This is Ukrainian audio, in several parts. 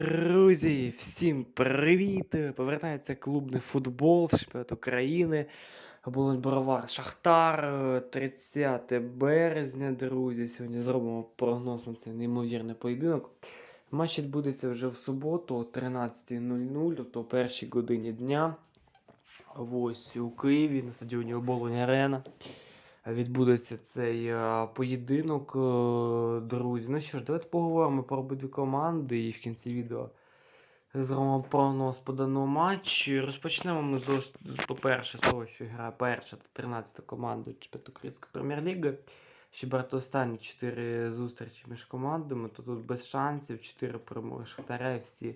Друзі, всім привіт! Повертається клубний футбол, чемпіонат України. Болонь Бровар Шахтар, е, 30 березня, друзі. Сьогодні зробимо прогноз на цей неймовірний поєдинок. Матч відбудеться вже в суботу о 13.00, тобто о першій годині дня. Ось у Києві на стадіоні Оболонь Арена. Відбудеться цей е, поєдинок, е, друзі. Ну що ж, давайте поговоримо про обидві команди і в кінці відео зробимо прогноз по даному матчі. Розпочнемо ми з, по-перше, з того, що грає перша та 13 команда Української прем'єр-ліги. Ще брати останні 4 зустрічі між командами, то тут без шансів, 4 перемоги Шахтаря і всі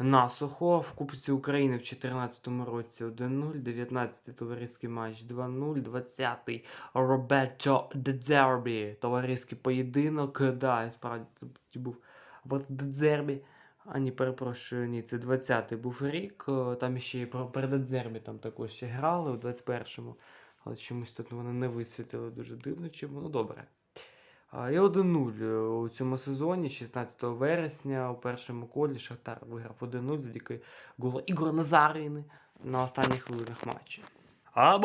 на сухо. В Кубці України в 2014 році 1-0, 19-й товариський матч 2-0, 20-й Роберто Дедзербі. Товариський поєдинок. Да, і справді це був Дедзербі. А ні, перепрошую, ні, це 20-й був рік. е, Там ще про Дедзербі там також ще грали у 21-му. Але чомусь тут вони не висвітили дуже дивно, чому. Ну добре. І 1-0 у цьому сезоні, 16 вересня, у першому колі Шахтар виграв 1-0 завдяки голу Ігора Назаріни на останніх хвилинах матчу. А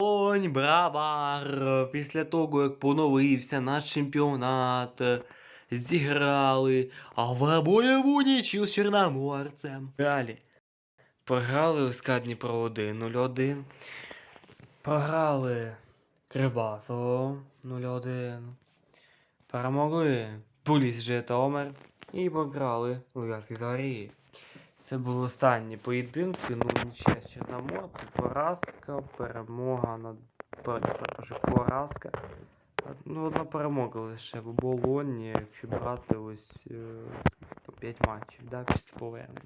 Болонь, Бравар, після того, як поновився наш чемпіонат, зіграли, в бойову нічю з Чорноморцем. Далі. Програли у СКА Дніпро 1-0-1. Програли Кривбасово 0-1. Перемогли Пуліс Житомир і програли Луганській Зорі. Це були останні поєдинки. Ну, нічия з Чорноморцем, поразка, перемога над перепрошую, поразка. Ну, одна перемога лише в оболоні, якщо брати ось е, то 5 матчів, да, після повернення.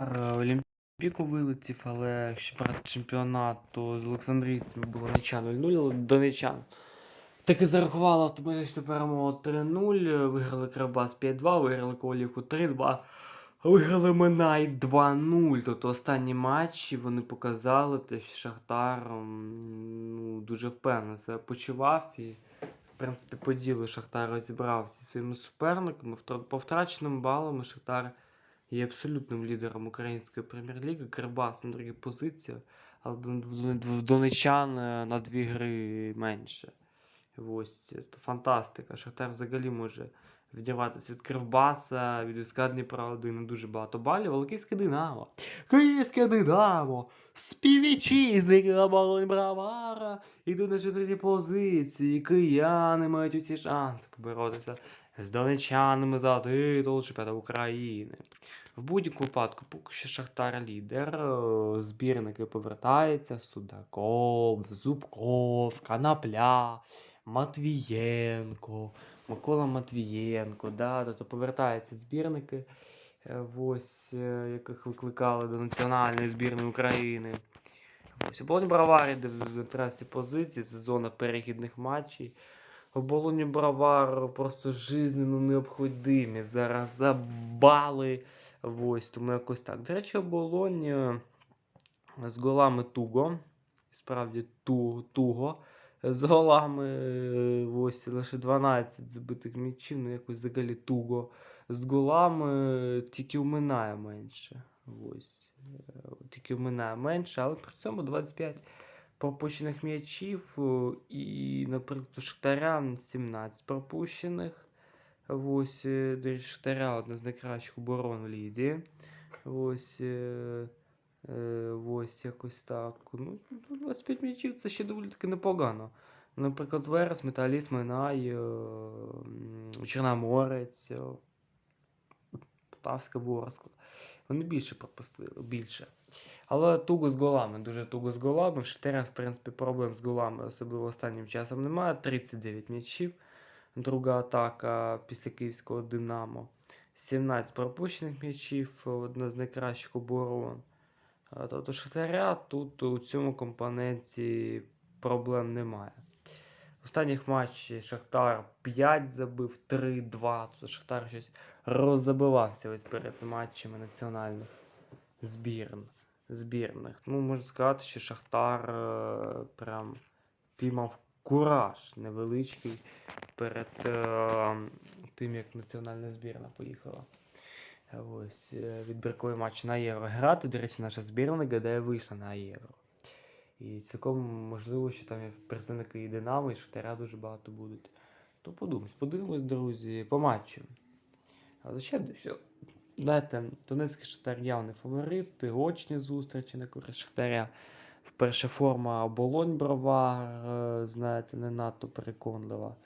Е, Олімпіку вилетів, але якщо брати чемпіонат, то з Олександрійцями було ніча 0-0, але донечан. Таки зарахували автоматичну перемогу 3-0, виграли Кривбас 5-2, виграли Ковалівку 3-2, виграли Минай 2-0. Тобто останні матчі вони показали, те, що Шахтар ну, дуже впевнено себе почував і, в принципі, по ділу Шахтар розібрався зі своїми суперниками. По втраченим балам Шахтар є абсолютним лідером української прем'єр-ліги. Кривбас на другій позиції, але в донечан е, на дві гри менше. Ось, фантастика. Шахтар взагалі може відірватися від Кривбаса, від УСК Дніпра 1 на дуже багато балів. Але Київське Динамо. Київське Динамо! Співвітчизники оболонь Бравара йдуть на четвертій позиції. Кияни мають усі шанси поборотися з донечанами за титул чемпіонату України. В будь-якому випадку, поки що Шахтар лідер, збірники повертаються, Судаков, Зубков, Канапля, Матвієнко, Микола Матвієнко, да, тобто повертаються збірники, е, ось, е, яких викликали до національної збірної України. Ось оболонь Бравар іде в 13 позиції, це зона перехідних матчів. Оболонь Бравар просто жизненно необхідні. Зараз забали. Ось, тому якось так. До речі, оболонь е, з голами туго. Справді ту, туго. З голами е, ось лише 12 забитих м'ячів, ну якось взагалі туго. З голами е, тільки у Минає менше. Ось. е, Тільки у Минає менше, але при цьому 25 пропущених м'ячів. І, наприклад, у Шахтаря 17 пропущених. Ось, до Шахтаря одна з найкращих оборон в лізі. Ось. Е, ось якось так. Ну, ну, 25 м'ячів це ще доволі таки непогано. Наприклад, Верес, Металіст, Минай, е, Чорноморець, е, Полтавська Ворскла. Вони більше пропустили, більше. Але туго з голами, дуже туго з голами. В Шахтаря, в принципі, проблем з голами, особливо останнім часом немає. 39 м'ячів. Друга атака після київського Динамо. 17 пропущених м'ячів, одна з найкращих оборон. А, Тобто Шахтаря тут у цьому компоненті проблем немає. Останніх матчі Шахтар 5 забив, 3-2. Тобто Шахтар щось роззабивався ось перед матчами національних збірн, збірних. Ну, можна сказати, що Шахтар е, прям піймав кураж невеличкий перед е, тим, як національна збірна поїхала Ось е, відбірковий матч на євро грати. До речі, наша збірна гадає вийшла на євро. І цілком можливо, що там і представники і Динамо, і Шахтаря дуже багато будуть. То подумаємо, подивимось, друзі, по матчу. А звичайно, що знаєте, Донецький Шахтар явний фаворит, очні зустрічі на користь Шахтаря. Вперше форма оболонь бровар, е, знаєте, не надто переконлива.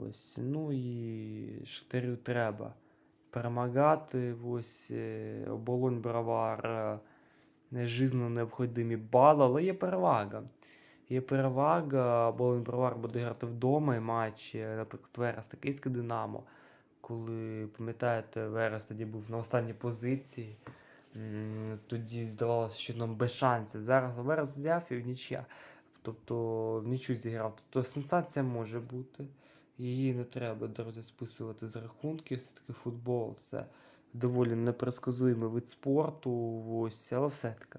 Ось. Ну і Шахтарю треба перемагати. Ось е, оболонь бровар. е, не жизненно необхідні бали, але є перевага. Є перевага, оболонь бровар буде грати вдома і матч, е, наприклад, Верес та Динамо. Коли, пам'ятаєте, Верес тоді був на останній позиції. Тоді здавалося, що нам без шансів. Зараз Верес взяв і в нічия. Тобто в нічу зіграв. Тобто сенсація може бути. Її не треба, друзі, списувати з рахунків. Все-таки футбол це доволі непредсказуємий вид спорту. Ось, але все-таки.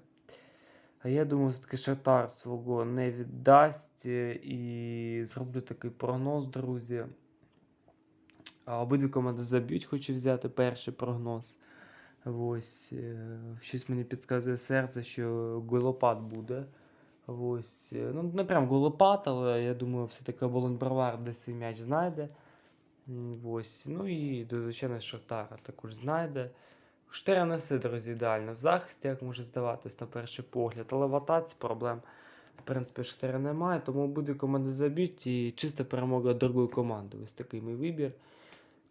А я думаю, все-таки Шахтар свого не віддасть. е, І зроблю такий прогноз, друзі. А Обидві команди заб'ють, хочу взяти перший прогноз. Ось, е, щось мені підказує серце, що голопад буде. Ось, е, ну, не прям голопад, але я думаю, все-таки Волонь Бровар десь свій м'яч знайде. Ось. Ну і, звичайно, Шахтара також знайде. Штера не все, друзі, ідеально в захисті, як може здаватись на перший погляд, але в атаці проблем, в принципі, Штера немає, тому обидві команди заб'ють і чиста перемога другої команди. Ось такий мій вибір.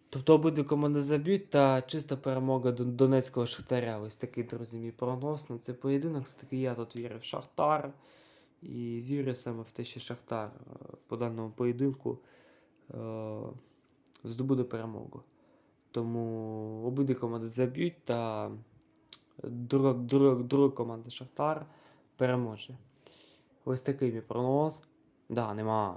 Тобто обидві команди заб'ють та чиста перемога Дон- Донецького Шахтаря. Ось такий, друзі, мій прогноз на цей поєдинок. Все-таки я тут вірю в Шахтар. І вірю саме в те, що Шахтар е, по даному поєдинку е, здобуде перемогу. Тому обидві команди заб'ють та друга, друга, друга команда Шахтар переможе. Ось такий мій прогноз. Да, не.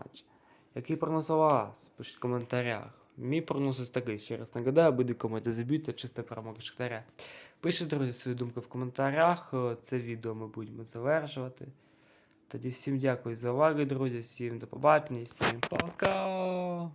Який прогноз у вас? Пишіть в коментарях. Мій прогноз ось такий. Ще раз нагадаю, обидві команди заб'ють та чиста перемога Шахтаря. Пишіть, друзі, свої думки в коментарях. Е, Це відео ми будемо завершувати. Тоді всім дякую за увагу, друзі. Всім до побачення, всім пока.